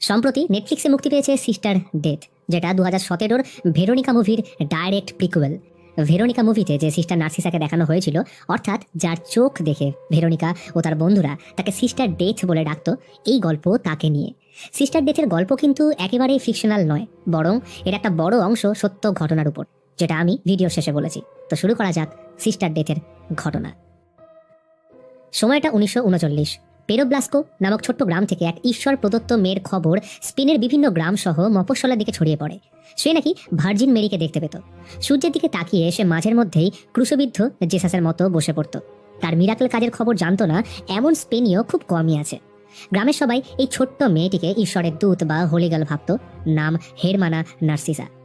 সম্প্রতি নেটফ্লিক্সে মুক্তি পেয়েছে সিস্টার ডেথ যেটা দু হাজার সতেরোর ভেরোনিকা মুভির ডাইরেক্ট প্রিকুয়েল ভেরোনিকা মুভিতে যে সিস্টার নার্সিসাকে দেখানো হয়েছিল, অর্থাৎ যার চোখ দেখে ভেরোনিকা ও তার বন্ধুরা তাকে সিস্টার ডেথ বলে ডাকতো, এই গল্প তাকে নিয়ে। সিস্টার ডেথের গল্প কিন্তু একেবারেই ফিকশনাল নয়, বরং এর একটা বড় অংশ সত্য ঘটনার উপর, যেটা আমি ভিডিও শেষে বলেছি। তো শুরু করা যাক সিস্টার ডেথের ঘটনা। সময়টা উনিশশো উনচল্লিশ পেরোব্লাস্কো নামক ছোট্ট গ্রাম থেকে এক ঈশ্বর প্রদত্ত মেয়ের খবর স্পেনের বিভিন্ন গ্রাম সহ মফস্বলার দিকে ছড়িয়ে পড়ে। সে নাকি ভার্জিন মেরিকে দেখতে পেত। সূর্যের দিকে তাকিয়ে সে মাঝের মধ্যেই ক্রুশবিদ্ধ জেসাসের মতো বসে পড়ত। তার মিরাকল কাজের খবর জানতো না, এমন স্পেনীয় খুব কমই আছে। গ্রামের সবাই এই ছোট্ট মেয়েটিকে ঈশ্বরের দূত বা হোলিগাল ভাবত, নাম হেরমানা নার্সিসা।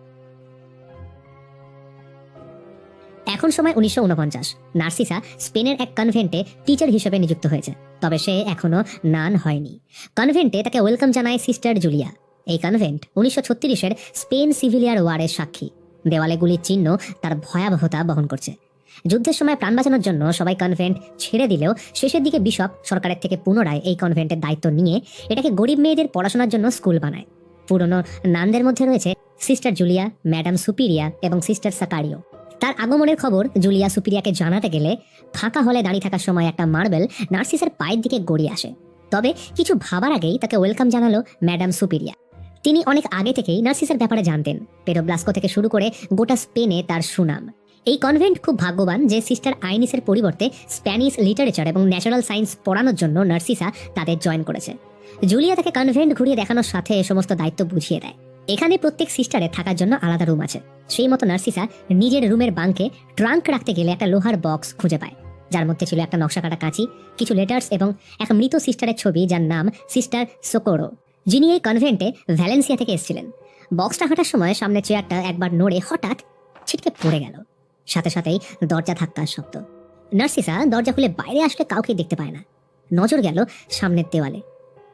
এখন সময় উনিশশো উনপঞ্চাশ। নার্সিসা স্পেনের এক কনভেন্টে টিচার হিসেবে নিযুক্ত হয়েছে, তবে সে এখনও নান হয়নি। কনভেন্টে তাকে ওয়েলকাম জানায় সিস্টার জুলিয়া। এই কনভেন্ট উনিশশো ছত্রিশের স্পেন সিভিলিয়ার ওয়ারের সাক্ষী। দেওয়ালে গুলির চিহ্ন তার ভয়াবহতা বহন করছে। যুদ্ধের সময় প্রাণ বাঁচানোর জন্য সবাই কনভেন্ট ছেড়ে দিলেও শেষের দিকে বিশপ সরকারের থেকে পুনরায় এই কনভেন্টের দায়িত্ব নিয়ে এটাকে গরিব মেয়েদের পড়াশোনার জন্য স্কুল বানায়। পুরনো নানদের মধ্যে রয়েছে সিস্টার জুলিয়া, ম্যাডাম সুপিরিয়া এবং সিস্টার সাকারিও। তার আগমনের খবর জুলিয়া সুপিরিয়াকে জানাতে গেলে ফাঁকা হলে দাঁড়িয়ে থাকার সময় একটা মার্বেল নার্সিসের পায়ের দিকে গড়িয়ে আসে। তবে কিছু ভাবার আগেই তাকে ওয়েলকাম জানালো ম্যাডাম সুপিরিয়া। তিনি অনেক আগে থেকেই নার্সিসের ব্যাপারে জানতেন। পেরোব্লাস্কো থেকে শুরু করে গোটা স্পেনে তার সুনাম। এই কনভেন্ট খুব ভাগ্যবান যে সিস্টার আইনিসের পরিবর্তে স্প্যানিশ লিটারেচার এবং ন্যাচারাল সায়েন্স পড়ানোর জন্য নার্সিসা তাদের জয়েন করেছে। জুলিয়া তাকে কনভেন্ট ঘুরিয়ে দেখানোর সাথে সমস্ত দায়িত্ব বুঝিয়ে দেয়। এখানে প্রত্যেক সিস্টারের থাকার জন্য আলাদা রুম আছে। সেই মতো নার্সিসা নিজের রুমের বাঙ্কে ট্রাঙ্ক রাখতে গেলে একটা লোহার বক্স খুঁজে পায়। যার মধ্যে ছিল একটা নকশা কাটা কাঁচি, কিছু লেটার্স এবং এক মৃত সিস্টারের ছবি যার নাম সিস্টার সোকোরো যিনি এই কনভেন্টে ভ্যালেন্সিয়া থেকে এসেছিলেন। বক্সটা হাঁটার সময় সামনে চেয়ারটা একবার নড়ে হঠাৎ ছিটকে পড়ে গেল। সাথে সাথেই দরজা ধাক্কার শব্দ। নার্সিসা দরজা খুলে বাইরে আসলে কাউকে দেখতে পায় না। নজর গেল সামনের দেওয়ালে।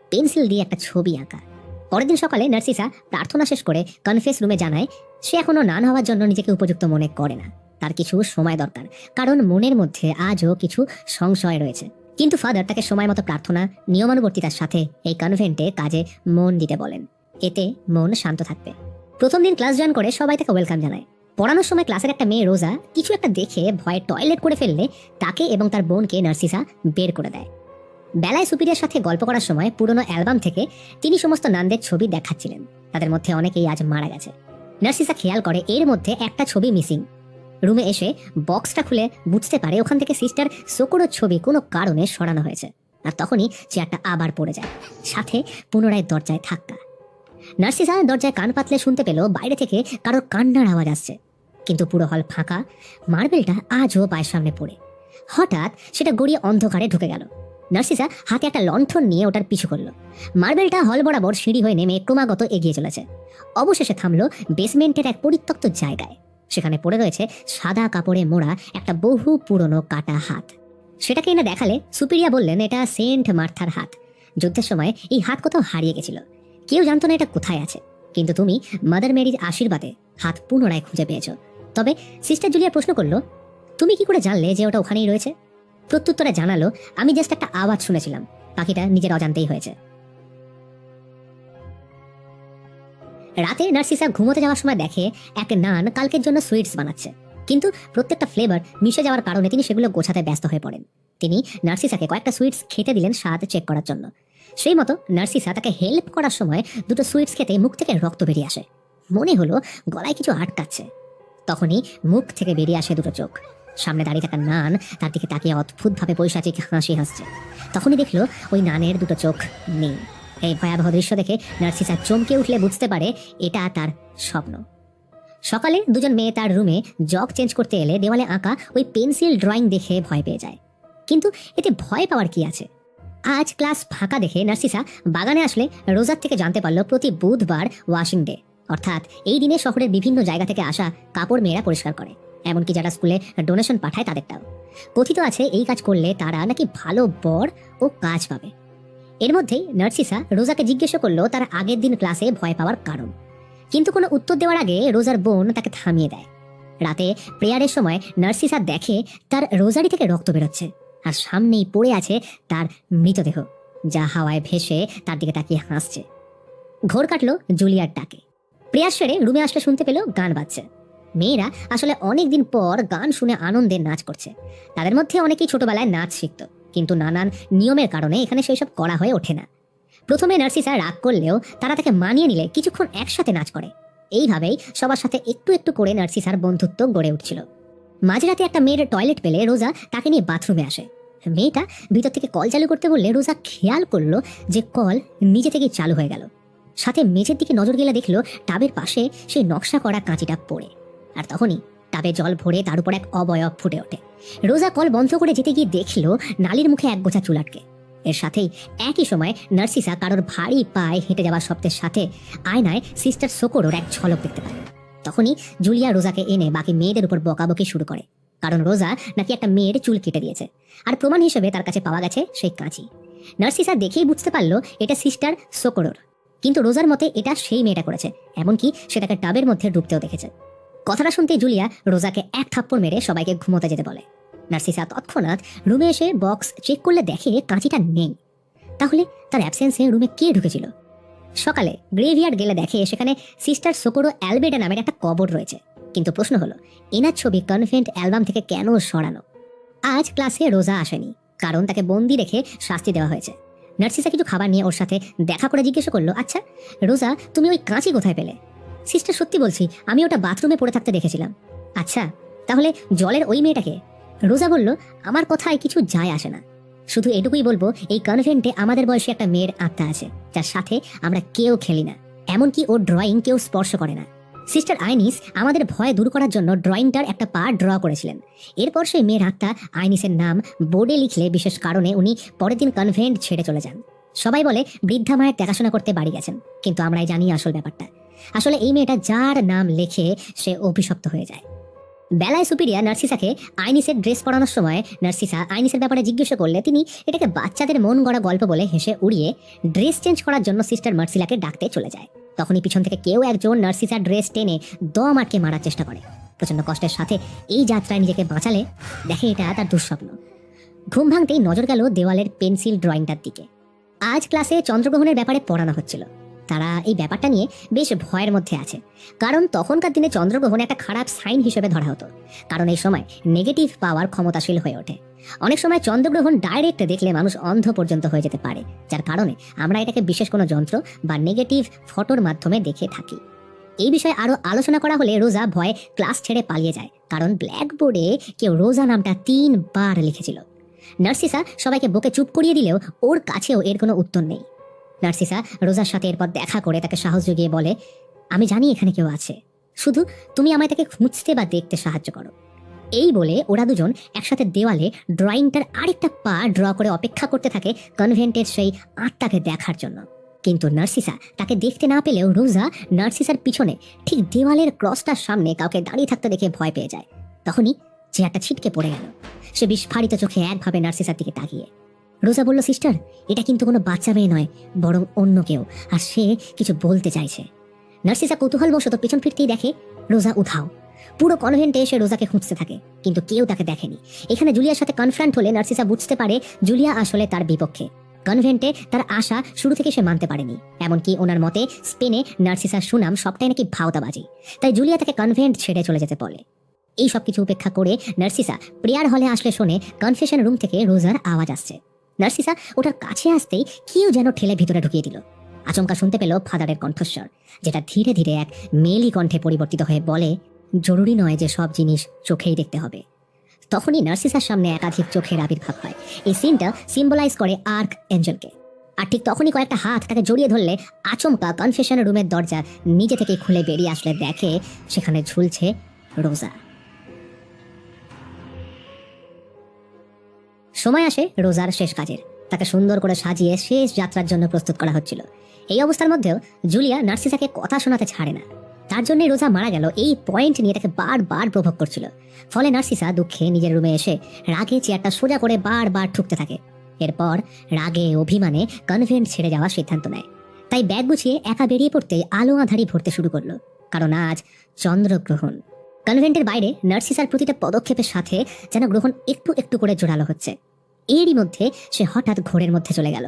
পেন্সিল দিয়ে একটা ছবি আঁকা। পরের দিন সকালে নার্সিসা প্রার্থনা শেষ করে কনফেস রুমে জানায়, সে এখনও নান হওয়ার জন্য নিজেকে উপযুক্ত মনে করে না। তার কিছু সময় দরকার। কারণ মনের মধ্যে আজও কিছু সংশয় রয়েছে। কিন্তু ফাদার তাকে সময় মতো প্রার্থনা, নিয়মানুবর্তিতার সাথে এই কনভেন্টে কাজে মন দিতে বলেন। এতে মন শান্ত থাকবে। প্রথম দিন ক্লাস জয়েন করে সবাই তাকে ওয়েলকাম জানায়। পড়ানোর সময় ক্লাসের একটা মেয়ে রোজা কিছু একটা দেখে ভয়ে টয়লেট করে ফেললে তাকে এবং তার বোনকে নার্সিসা বের করে দেয়। বেলায় সুপিরিয়ার সাথে গল্প করার সময় পুরনো অ্যালবাম থেকে তিনি সমস্ত নানদের ছবি দেখাচ্ছিলেন। তাদের মধ্যে অনেকেই আজ মারা গেছে। নার্সিসা খেয়াল করে এর মধ্যে একটা ছবি মিসিং। রুমে এসে বক্সটা খুলে বুঝতে পারে ওখান থেকে সিস্টার সোকোরোর ছবি কোনো কারণে সরানো হয়েছে। আর তখনই চেয়ারটা আবার পড়ে যায়। সাথে পুনরায় দরজায় ধাক্কা। নার্সিসা দরজায় কান পাতলে শুনতে পেল বাইরে থেকে কারোর কান্নার আওয়াজ আসছে। কিন্তু পুরো হল ফাঁকা। মার্বেলটা আজও পায়ের সামনে পড়ে। হঠাৎ সেটা গড়িয়ে অন্ধকারে ঢুকে গেল। নার্সিসা হাতে একটা লণ্ঠন নিয়ে ওটার পিছু করল। মার্বেলটা হল বরাবর সিঁড়ি হয়ে নেমে ক্রমাগত এগিয়ে চলেছে। অবশেষে থামলো বেসমেন্টের এক পরিত্যক্ত জায়গায়। সেখানে পড়ে রয়েছে সাদা কাপড়ে মোড়া একটা বহু পুরনো কাটা হাত। সেটাকে এনে দেখালে সুপিরিয়া বললেন, এটা সেন্ট মার্থার হাত। যুদ্ধের সময় এই হাত কোথাও হারিয়ে গেছিল। কেউ জানতো না এটা কোথায় আছে। কিন্তু তুমি মাদার মেরির আশীর্বাদে হাত পুনরায় খুঁজে পেয়েছ। তবে সিস্টার জুলিয়া প্রশ্ন করল, তুমি কি করে জানলে যে ওটা ওখানেই রয়েছে? প্রত্যুত্তরে জানালো, আমি জাস্ট একটা আওয়াজ শুনেছিলাম। পাখিটা নিজের অজান্তেই হয়েছে। রাতে নার্সিসা ঘুমোতে যাওয়ার সময় দেখে এক নান কালকের জন্য সুইটস বানাচ্ছে। কিন্তু প্রত্যেকটা ফ্লেভার মিশে যাওয়ার কারণে তিনি সেগুলো গোছাতে ব্যস্ত হয়ে পড়েন। তিনি নার্সিসাকে কয়েকটা সুইটস খেতে দিলেন স্বাদ চেক করার জন্য। সেই মতো নার্সিসা তাকে হেল্প করার সময় দুটো সুইটস খেতে মুখ থেকে রক্ত বেরিয়ে আসে। মনে হলো গলায় কিছু আটকাচ্ছে। তখনই মুখ থেকে বেরিয়ে আসে দুটো চোখ। সামনে দাঁড়িয়ে থাকা নান তার দিকে তাকিয়ে অদ্ভুতভাবে পৈশাচিক হাসি হাসছে। তখনই দেখল ওই নানের দুটো চোখ নেই। এই ভয়াবহ দৃশ্য দেখে নার্সিসা চমকে উঠলে বুঝতে পারে এটা তার স্বপ্ন। সকালে দুজন মেয়ে তার রুমে জগ চেঞ্জ করতে এলে দেওয়ালে আঁকা ওই পেন্সিল ড্রয়িং দেখে ভয় পেয়ে যায়। কিন্তু এতে ভয় পাওয়ার কি আছে? আজ ক্লাস ফাঁকা দেখে নার্সিসা বাগানে আসলে রোজার থেকে জানতে পারল প্রতি বুধবার ওয়াশিং ডে, অর্থাৎ এই দিনে শহরের বিভিন্ন জায়গা থেকে আসা কাপড় মেয়েরা পরিষ্কার করে। এমনকি যারা স্কুলে ডোনেশন পাঠায় তাদেরটাও। কথিত আছে এই কাজ করলে তারা নাকি ভালো বর ও কাজ পাবে। এর মধ্যেই নার্সিসা রোজাকে জিজ্ঞেস করল তার আগের দিন ক্লাসে ভয় পাওয়ার কারণ। কিন্তু কোনো উত্তর দেওয়ার আগে রোজার বোন তাকে থামিয়ে দেয়। রাতে প্রেয়ারের সময় নার্সিসা দেখে তার রোজারি থেকে রক্ত বেরোচ্ছে আর সামনেই পড়ে আছে তার মৃতদেহ, যা হাওয়ায় ভেসে তার দিকে তাকিয়ে হাসছে। ঘোর কাটলো জুলিয়ার ডাকে। প্রেয়ার সেরে রুমে আসলে শুনতে পেল গান বাজছে। মেয়েরা আসলে অনেকদিন পর গান শুনে আনন্দে নাচ করছে। তাদের মধ্যে অনেকেই ছোটবেলায় নাচ শিখত, কিন্তু নানান নিয়মের কারণে এখানে সেই সব করা হয়ে ওঠে না। প্রথমে নার্সিসা রাগ করলেও তারা তাকে মানিয়ে নিলে কিছুক্ষণ একসাথে নাচ করে। এইভাবেই সবার সাথে একটু একটু করে নার্সিসার বন্ধুত্ব গড়ে উঠছিল। মাঝরাতে একটা মেয়ের টয়লেট পেলে রোজা তাকে নিয়ে বাথরুমে আসে। মেয়েটা ভিতর থেকে কল চালু করতে বললে রোজা খেয়াল করল যে কল নিজে থেকেই চালু হয়ে গেল। সাথে মেঝের দিকে নজর গেলে দেখল টাবের পাশে সেই নকশা করা কাঁচিটা পড়ে। আর তখনই টাবে জল ভরে তার উপর এক অবয়ব ফুটে ওঠে। রোজা কল বন্ধ করে যেতে গিয়ে দেখল নালির মুখে এক গোছা চুল আটকে। এর সাথেই একই সময় নার্সিসা কারোর ভারী পায়ে হেঁটে যাওয়ার শব্দের সাথে আয়নায় সিস্টার সোকোরোর এক ঝলক দেখতে পায়। তখনই জুলিয়া রোজাকে এনে বাকি মেয়েদের উপর বকাবকি শুরু করে, কারণ রোজা নাকি একটা মেয়ের চুল কেটে দিয়েছে। আর প্রমাণ হিসেবে তার কাছে পাওয়া গেছে সেই কাঁচি। নার্সিসা দেখেই বুঝতে পারল এটা সিস্টার সোকোরোর। কিন্তু রোজার মতে এটা সেই মেয়েটা করেছে, এমনকি সে তাকে টাবের মধ্যে ডুবতেও দেখেছে। কথাটা শুনতে জুলিয়া রোজাকে এক থাপ্পড় মেরে সবাইকে ঘুমোতে যেতে বলে। নার্সিসা তৎক্ষণাৎ রুমে এসে বক্স চেক করলে দেখে কাঁচিটা নেই। তাহলে তার অ্যাবসেন্সে রুমে কে ঢুকেছিল? সকালে গ্রেভিয়ার্ড গেলে দেখে সেখানে সিস্টার সোকোরো অ্যালবেডা নামের একটা কবর রয়েছে। কিন্তু প্রশ্ন হলো, এনার ছবি কনভেন্ট অ্যালবাম থেকে কেন সরানো? আজ ক্লাসে রোজা আসেনি, কারণ তাকে বন্দি রেখে শাস্তি দেওয়া হয়েছে। নার্সিসা কিছু খাবার নিয়ে ওর সাথে দেখা করে জিজ্ঞেস করল আচ্ছা রোজা, তুমি ওই কাঁচি কোথায় পেলে? সিস্টার, সত্যি বলছি, আমি ওটা বাথরুমে পড়ে থাকতে দেখেছিলাম। আচ্ছা তাহলে জলের ওই মেয়েটাকে? রোজা বলল, আমার কথায় কিছু যায় আসে না। শুধু এটুকুই বলব, এই কনভেন্টে আমাদের বয়সে একটা মেয়ের আত্মা আছে। যার সাথে আমরা কেউ খেলি না। এমনকি ওর ড্রয়িং কেউ স্পর্শ করে না। সিস্টার আইনিস আমাদের ভয় দূর করার জন্য ড্রয়িংটার একটা পার্ট ড্র করেছিলেন। এরপর সেই মেয়ের আত্মা আইনিসের নাম বোর্ডে লিখলে বিশেষ কারণে উনি পরের দিন কনভেন্ট ছেড়ে চলে যান। সবাই বলে, বৃদ্ধা মায়ের দেখাশোনা করতে বাড়ি গেছেন। কিন্তু আমরাই জানি আসল ব্যাপারটা। আসলে এই মেয়েটা যার নাম লেখে সে অভিশপ্ত হয়ে যায়। বেলায় সুপিরিয়া নার্সিসাকে আইনিসের ড্রেস পরানোর সময় নার্সিসা আইনিসের ব্যাপারে জিজ্ঞাসা করলে তিনি এটাকে বাচ্চাদের মন গড়া গল্প বলে হেসে উড়িয়ে ড্রেস চেঞ্জ করার জন্য সিস্টার মার্সিলাকে ডাকতে চলে যায়। তখনই পিছন থেকে কেউ একজন নার্সিসার ড্রেস টেনে দম আটকে মারার চেষ্টা করে। প্রচণ্ড কষ্টের সাথে এই যাত্রায় নিজেকে বাঁচালে দেখে এটা তার দুঃস্বপ্ন। ঘুম ভাঙতেই নজর গেল দেওয়ালের পেন্সিল ড্রয়িংটার দিকে। আজ ক্লাসে চন্দ্রগ্রহণের ব্যাপারে পড়ানো হচ্ছিল। তারা এই ব্যাপারটা নিয়ে বেশ ভয়ের মধ্যে আছে। কারণ তখনকার দিনে চন্দ্রগ্রহণ একটা খারাপ সাইন হিসেবে ধরা হতো। কারণ এই সময় নেগেটিভ পাওয়ার ক্ষমতাশীল হয়ে ওঠে। অনেক সময় চন্দ্রগ্রহণ ডাইরেক্ট দেখলে মানুষ অন্ধ পর্যন্ত হয়ে যেতে পারে। যার কারণে আমরা এটাকে বিশেষ কোনো যন্ত্র বা নেগেটিভ ফটোর মাধ্যমে দেখে থাকি। এই বিষয়ে আরও আলোচনা করা হলে রোজা ভয়ে ক্লাস ছেড়ে পালিয়ে যায়। কারণ ব্ল্যাকবোর্ডে কেউ রোজা নামটা তিনবার লিখেছিল। নার্সিসা সবাইকে বকে চুপ করিয়ে দিলেও ওর কাছেও এর কোনো উত্তর নেই। নার্সিসা রোজার সাথে এরপর দেখা করে তাকে সাহস জুগিয়ে বলে, আমি জানি এখানে কেউ আছে। শুধু তুমি আমায় তাকে খুঁজতে বা দেখতে সাহায্য করো। এই বলে ওরা দুজন একসাথে দেওয়ালে ড্রয়িংটার আরেকটা পা ড্র করে অপেক্ষা করতে থাকে কনভেন্টের সেই আত্মাকে দেখার জন্য। কিন্তু নার্সিসা তাকে দেখতে না পেলেও রোজা নার্সিসার পিছনে ঠিক দেওয়ালের ক্রসটার সামনে কাউকে দাঁড়িয়ে থাকতে দেখে ভয় পেয়ে যায়। তখনই চেয়ারটা ছিটকে পড়ে গেল। সে বিস্ফারিত চোখে একভাবে নার্সিসার দিকে তাকিয়ে। রোজা বলল, সিস্টার, এটা কিন্তু কোনো বাচ্চা মেয়ে নয়, বরং অন্য কেউ। আর সে কিছু বলতে চাইছে। নার্সিসা কৌতূহলবশত পেছন ফিরতেই দেখে, রোজা উধাও। পুরো কনভেন্টে এসে রোজাকে খুঁজতে থাকে, কিন্তু কেউ তাকে দেখেনি। এখানে জুলিয়ার সাথে কনফ্রান্ট হলে নার্সিসা বুঝতে পারে, জুলিয়া আসলে তার বিপক্ষে। কনভেন্টে তার আশা শুরু থেকে সে মানতে পারেনি, এমনকি ওনার মতে স্পেনে নার্সিসার সুনাম সবটাই নাকি ভাওতাবাজি, তাই জুলিয়া তাকে কনভেন্ট ছেড়ে চলে যেতে বলে। এই সব কিছু উপেক্ষা করে নার্সিসা প্রেয়ার হলে আসলে শোনে, কনফেশন রুম থেকে রোজার আওয়াজ আসছে। নার্সিসা ওটার কাছে আসতেই কেউ যেন ঠেলে ভিতরে ঢুকিয়ে দিল। আচমকা শুনতে পেল ফাদারের কণ্ঠস্বর, যেটা ধীরে ধীরে এক মেলি কণ্ঠে পরিবর্তিত হয়ে বলে, জরুরি নয় যে সব জিনিস চোখেই দেখতে হবে। তখনই নার্সিসার সামনে একাধিক চোখের আবির্ভাব হয়। এই সিনটা সিম্বলাইজ করে আর্ক এঞ্জেলকে। আর ঠিক তখনই কয়েকটা হাত তাকে জড়িয়ে ধরলে আচমকা কনফেশন রুমের দরজা নিজে থেকে খুলে বেরিয়ে আসলে দেখে সেখানে ঝুলছে রোজা। সময় আসে রোজার শেষ কাজের। তাকে সুন্দর করে সাজিয়ে শেষ যাত্রার জন্য প্রস্তুত করা হচ্ছিল। এই অবস্থার মধ্যেও জুলিয়া নার্সিসাকে কথা শোনাতে ছাড়ে না। তার জন্যই রোজা মারা গেল এই পয়েন্ট নিয়ে তাকে বারবার প্রভোগ করছিল। ফলে নার্সিসা দুঃখে নিজের রুমে এসে রাগে চেয়ারটা সোজা করে বারবার ঠুকতে থাকে। এরপর রাগে অভিমানে কনভেন্ট ছেড়ে যাওয়ার সিদ্ধান্ত নেয়। তাই ব্যাগ গুছিয়ে একা বেরিয়ে পড়তেই আলো আধারি ভরতে শুরু করল। কারণ আজ চন্দ্রগ্রহণ। কনভেন্টের বাইরে নার্সিসার প্রতিটা পদক্ষেপের সাথে যেন গ্রহণ একটু একটু করে জোরালো হচ্ছে। এরই মধ্যে সে হঠাৎ ঘোরের মধ্যে চলে গেল।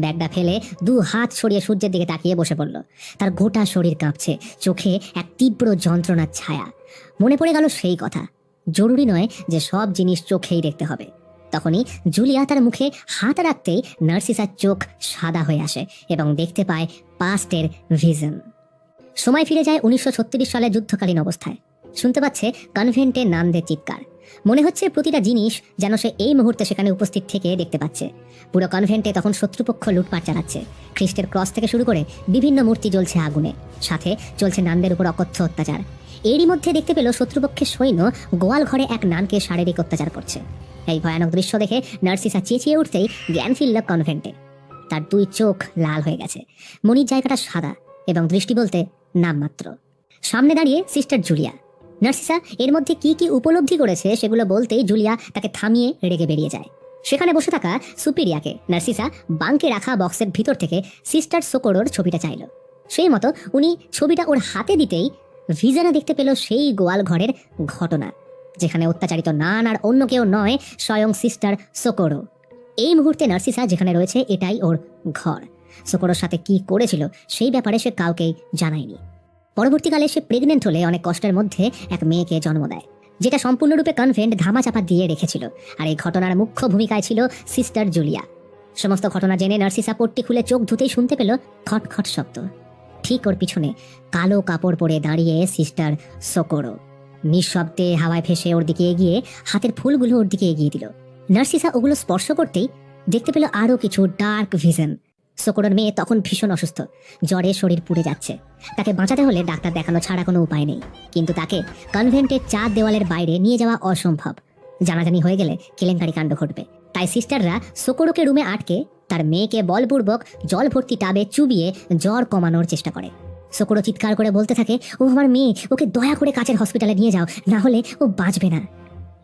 ব্যাগটা ফেলে দু হাত সরিয়ে সূর্যের দিকে তাকিয়ে বসে পড়ল। তার গোটা শরীর কাঁপছে, চোখে এক তীব্র যন্ত্রণার ছায়া। মনে পড়ে গেল সেই কথা। জরুরি নয় যে সব জিনিস চোখেই দেখতে হবে। তখনই জুলিয়া তার মুখে হাত রাখতেই নার্সিসার চোখ সাদা হয়ে আসে এবং দেখতে পায় পাস্টের ভিজন সময় ফিরে যায় উনিশশো ছত্রিশ সালে যুদ্ধকালীন অবস্থায়। শুনতে পাচ্ছে কনভেন্টে নামদের চিৎকার। মনে হচ্ছে প্রতিটা জিনিস যেন সে এই মুহূর্তে সেখানে উপস্থিত থেকে দেখতে পাচ্ছে। পুরো কনভেন্টে তখন শত্রুপক্ষ লুটপাট চালাচ্ছে। খ্রিস্টের ক্রস থেকে শুরু করে বিভিন্ন মূর্তি জ্বলছে আগুনে। সাথে চলছে নানদের উপর অকথ্য অত্যাচার। এরই মধ্যে দেখতে পেল শত্রুপক্ষের সৈন্য গোয়াল ঘরে এক নানকে শারীরিক অত্যাচার করছে। এই ভয়ানক দৃশ্য দেখে নার্সিসা চেঁচিয়ে উঠতেই জ্ঞান ফিরল কনভেন্টে তার দুই চোখ লাল হয়ে গেছে। মনির জায়গাটা সাদা এবং দৃষ্টি বলতে নামমাত্র। সামনে দাঁড়িয়ে সিস্টার জুলিয়া নার্সিসা, এর মধ্যে কি কি উপলব্ধি করেছে সেগুলো বলতেই জুলিয়া তাকে থামিয়ে রেগে বেরিয়ে যায়। সেখানে বসে থাকা সুপিরিয়াকে নার্সিসা বাঙ্কে রাখা বক্সের ভিতর থেকে সিস্টার সোকোরোর ছবিটা চাইল। সেই মতো উনি ছবিটা ওর হাতে দিতেই ভিজানা দেখতে পেল সেই গোয়াল ঘরের ঘটনা, যেখানে অত্যাচারিত নান আর অন্য কেউ নয়, স্বয়ং সিস্টার সোকোরো। এই মুহূর্তে নার্সিসা যেখানে রয়েছে, এটাই ওর ঘর। সোকোরোর সাথে কি করেছিল সেই ব্যাপারে সে কাউকেই জানায়নি। পরবর্তীকালে সে প্রেগনেন্ট হলে অনেক কষ্টের মধ্যে এক মেয়েকে জন্ম দেয়, যেটা সম্পূর্ণরূপে কনভেন্ট ধামাচাপা দিয়ে রেখেছিল। আর এই ঘটনার মুখ্য ভূমিকায় ছিল সিস্টার জুলিয়া সমস্ত ঘটনা জেনে নার্সিসা পট্টি খুলে চোখ ধুতেই শুনতে পেল খটখট শব্দ। ঠিক ওর পিছনে কালো কাপড় পরে দাঁড়িয়ে সিস্টার সোকোরো নিঃশব্দে হাওয়ায় ভেসে ওর দিকে এগিয়ে হাতের ফুলগুলো ওর দিকে এগিয়ে দিল। নার্সিসা ওগুলো স্পর্শ করতেই দেখতে পেল আরও কিছু ডার্ক ভিজন সোকোরোর মেয়ে তখন ভীষণ অসুস্থ। জ্বরে শরীর পুড়ে যাচ্ছে। তাকে বাঁচাতে হলে ডাক্তার দেখানো ছাড়া কোনো উপায় নেই। কিন্তু তাকে কনভেন্টের চার দেওয়ালের বাইরে নিয়ে যাওয়া অসম্ভব। জানাজানি হয়ে গেলে কেলেঙ্কারি কাণ্ড ঘটবে। তাই সিস্টাররা সোকোরোকে রুমে আটকে তার মেয়েকে বলপূর্বক জল ভর্তি টাবে চুবিয়ে জ্বর কমানোর চেষ্টা করে। সোকোরো চিৎকার করে বলতে থাকে, ও আমার মেয়ে, ওকে দয়া করে কাছের হসপিটালে নিয়ে যাও, না হলে ও বাঁচবে না।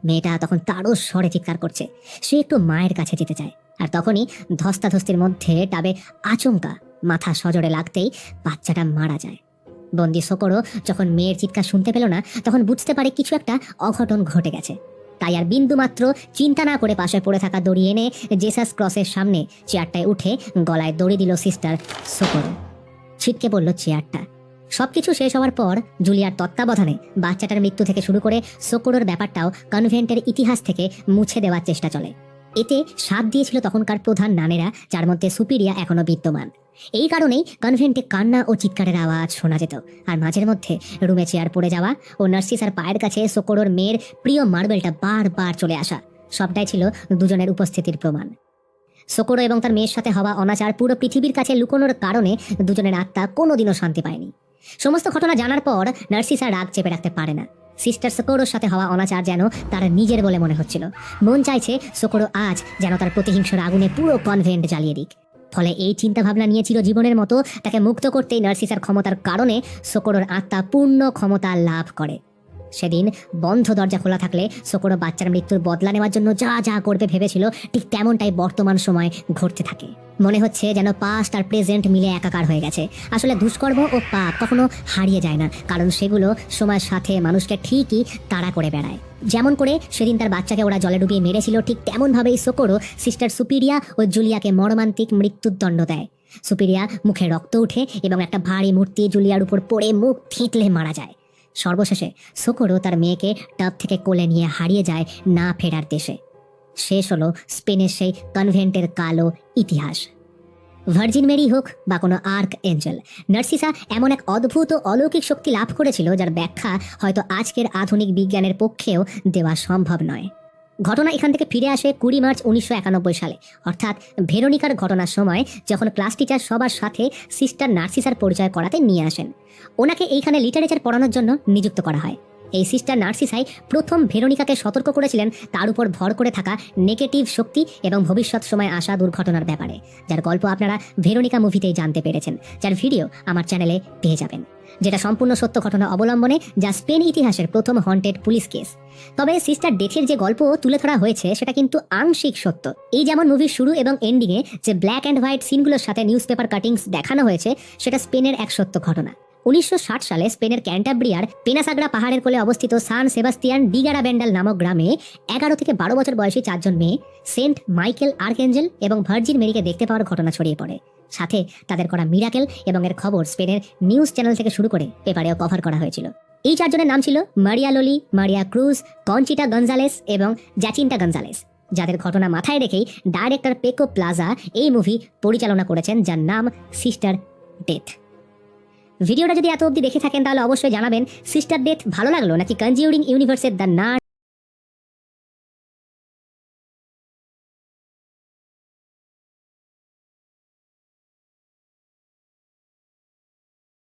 মেয়েটা তখন তারও স্বরে চিৎকার করছে। সে একটু মায়ের কাছে যেতে চায়। আর তখনই ধস্তাধস্তির মধ্যে টাবে আচমকা মাথা সজোরে লাগতেই বাচ্চাটা মারা যায়। বন্দি শোকরও যখন মেয়ের চিৎকার শুনতে পেল না, তখন বুঝতে পারে কিছু একটা অঘটন ঘটে গেছে। তাই আর বিন্দু মাত্র চিন্তা না করে পাশে পড়ে থাকা দড়ি এনে জেসাস ক্রসের সামনে চেয়ারটায় উঠে গলায় দড়ি দিল সিস্টার শোকরও ছিটকে পড়ল চেয়ারটা। সবকিছু শেষ হওয়ার পর জুলিয়ার তত্ত্বাবধানে বাচ্চাটার মৃত্যু থেকে শুরু করে সোকোরোর ব্যাপারটাও কনভেন্টের ইতিহাস থেকে মুছে দেওয়ার চেষ্টা চলে। এতে সাথ দিয়েছিল তখনকার প্রধান নানেরা যার মধ্যে সুপিরিয়া এখনও বিদ্যমান। এই কারণেই কনভেন্টে কান্না ও চিৎকারের আওয়াজ শোনা যেত। আর মাঝের মধ্যে রুমে চেয়ার পড়ে যাওয়া ও নার্সিসার পায়ের কাছে সোকোরোর মেয়ের প্রিয় মার্বেলটা বারবার চলে আসা, সবটাই ছিল দুজনের উপস্থিতির প্রমাণ। সোকোরো এবং তার মেয়ের সাথে হওয়া অনাচার পুরো পৃথিবীর কাছে লুকোনোর কারণে দুজনের আত্মা কোনোদিনও শান্তি পায়নি। সমস্ত ঘটনা জানার পর নার্সিসা রাগ চেপে রাখতে পারে না। সিস্টার সোকোরোর সাথে হওয়া অনাচার যেন তার নিজের বলে মনে হচ্ছিল। মন চাইছে সোকোরো আজ যেন তার প্রতিহিংসার আগুনে পুরো কনভেন্ট জ্বালিয়ে দিক। ফলে এই চিন্তা ভাবনা নিয়েছিল জীবনের মতো তাকে মুক্ত করতেই নার্সিসার ক্ষমতার কারণে সোকোরোর আত্মা পূর্ণ ক্ষমতা লাভ করে। সেদিন বন্ধ দরজা খোলা থাকলে সোকোরো বাচ্চার মৃত্যুর বদলা নেওয়ার জন্য যা যা করবে ভেবেছিল, ঠিক তেমনটাই বর্তমান সময় ঘটতে থাকে। মনে হচ্ছে যেন পাস্ট আর প্রেজেন্ট মিলে একাকার হয়ে গেছে। আসলে দুষ্কর্ম ও পাপ কখনো হারিয়ে যায় না, কারণ সেগুলো সময়ের সাথে মানুষকে ঠিকই তাড়া করে বেড়ায়। যেমন করে সেদিন তার বাচ্চাকে ওরা জলে ডুবিয়ে মেরেছিল, ঠিক তেমনভাবেই সোকোরো সিস্টার সুপিরিয়া ও জুলিয়াকে মর্মান্তিক মৃত্যুর দণ্ড দেয়। সুপিরিয়া মুখে রক্ত উঠে এবং একটা ভারী মূর্তি জুলিয়ার উপর পড়ে মুখ থিতলে মারা যায়। সর্বশেষে সোকোরো তার মেয়েকে টাব থেকে কোলে নিয়ে হারিয়ে যায় না ফেরার দেশে। শেষ হলো স্পেনের সেই কনভেন্টের কালো ইতিহাস। ভার্জিন মেরি হোক বা কোনো আর্ক এঞ্জেল, নার্সিসা এমন এক অদ্ভুত ও অলৌকিক শক্তি লাভ করেছিল যার ব্যাখ্যা হয়তো আজকের আধুনিক বিজ্ঞানের পক্ষেও দেওয়া সম্ভব নয়। ঘটনা এখান থেকে ফিরে আসে কুড়ি মার্চ উনিশশো একানব্বই সালে। অর্থাৎ ভেরোনিকার ঘটনার সময় যখন ক্লাস টিচার সবার সাথে সিস্টার নার্সিসার পরিচয় করাতে নিয়ে আসেন। ওনাকে এইখানে লিটারেচার পড়ানোর জন্য নিযুক্ত করা হয়। এই সিস্টার নার্সিসাই প্রথম ভেরোনিকাকে সতর্ক করেছিলেন তার উপর ভর করে থাকা নেগেটিভ শক্তি এবং ভবিষ্যৎ সময় আসা দুর্ঘটনার ব্যাপারে, যার গল্প আপনারা ভেরোনিকা মুভিতেই জানতে পেরেছেন। যার ভিডিও আমার চ্যানেলে পেয়ে যাবেন। যেটা সম্পূর্ণ সত্য ঘটনা অবলম্বনে যা স্পেন ইতিহাসের প্রথম হন্টেড পুলিশ কেস তবে সিস্টার ডেথের যে গল্প তুলে ধরা হয়েছে, সেটা কিন্তু আংশিক সত্য। এই যেমন মুভির শুরু এবং এন্ডিংয়ে যে ব্ল্যাক অ্যান্ড হোয়াইট সিনগুলোর সাথে নিউজ পেপার কাটিংস দেখানো হয়েছে, সেটা স্পেনের এক সত্য ঘটনা। উনিশশো ষাট সালে স্পেনের ক্যান্টাব্রিয়ার পেনাসাগরা পাহাড়ের কোলে অবস্থিত সান সেবাস্তিয়ান ডিগারা ব্যান্ডাল নামক গ্রামে এগারো থেকে বারো বছর বয়সী চারজন মেয়ে, সেন্ট মাইকেল আর্কেঞ্জেল এবং ভার্জিন মেরিকে দেখতে পাওয়ার ঘটনা ছড়িয়ে পড়ে। সাথে তাদের করা মিরাকেল এবং এর খবর স্পেনের নিউজ চ্যানেল থেকে শুরু করে পেপারেও কভার করা হয়েছিল। এই চারজনের নাম ছিল মারিয়া লোলি, মারিয়া ক্রুজ কনচিটা গঞ্জালেস এবং জ্যাচিন্টা গঞ্জালেস যাদের ঘটনা মাথায় রেখেই ডাইরেক্টর পেকো প্লাজা এই মুভি পরিচালনা করেছেন, যার নাম সিস্টার ডেথ। ভিডিওটা যদি এত অবধি দেখে থাকেন, তাহলে অবশ্যই জানাবেন সিস্টার ডেথ ভালো লাগল নাকি কনজিউরিং ইউনিভার্সের দ্য নাট